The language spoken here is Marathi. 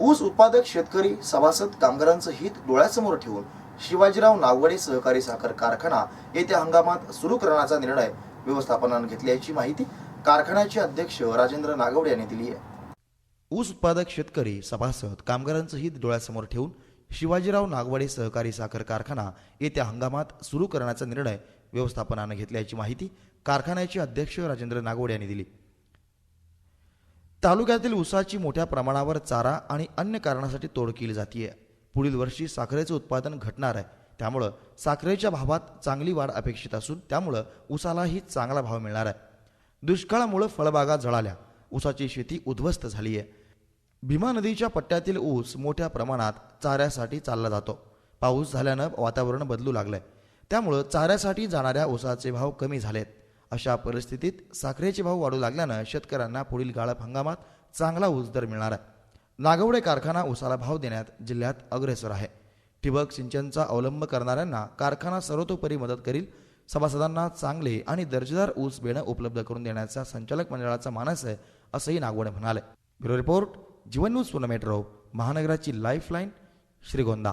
ऊस उत्पादक शेतकरी सभासद कामगारांचं हित डोळ्यासमोर ठेवून शिवाजीराव नागवडे सहकारी साखर कारखाना येत्या हंगामात सुरू करण्याचा निर्णय व्यवस्थापनानं घेतल्याची माहिती कारखान्याचे अध्यक्ष राजेंद्र नागवडे यांनी दिली आहे. ऊस उत्पादक शेतकरी सभासद कामगारांचं हित डोळ्यासमोर ठेवून शिवाजीराव नागवडे सहकारी साखर कारखाना येत्या हंगामात सुरू करण्याचा निर्णय व्यवस्थापनानं घेतल्याची माहिती कारखान्याचे अध्यक्ष राजेंद्र नागवडे यांनी दिली. तालुक्यातील ऊसाची मोठ्या प्रमाणावर चारा आणि अन्य कारणासाठी तोड केली जाते पुढील वर्षी साखरेचं उत्पादन घटणार आहे. त्यामुळं साखरेच्या भावात चांगली वाढ अपेक्षित असून त्यामुळं ऊसालाही चांगला भाव मिळणार आहे. दुष्काळामुळं फळबागा जळाल्या ऊसाची शेती उद्ध्वस्त झाली आहे भीमा नदीच्या पट्ट्यातील ऊस मोठ्या प्रमाणात चाऱ्यासाठी चालला जातो. पाऊस झाल्यानं वातावरण बदलू लागलंय. त्यामुळं चाऱ्यासाठी जाणाऱ्या ऊसाचे भाव कमी झालेत. अशा परिस्थितीत साखरेचे भाव वाढू लागल्यानं शेतकऱ्यांना पुढील गाळप हंगामात चांगला ऊस दर मिळणार आहे. नागवडे कारखाना ऊसाला भाव देण्यात जिल्ह्यात अग्रेसर आहे. ठिबक सिंचनचा अवलंब करणाऱ्यांना कारखाना सर्वतोपरी मदत करील सभासदांना चांगले आणि दर्जेदार ऊस बेणं उपलब्ध करून देण्याचा संचालक मंडळाचा मानस आहे असंही नागवडे म्हणाले. Bureau report Jeevan news Pune metro महानगराची lifeline Shrigonda.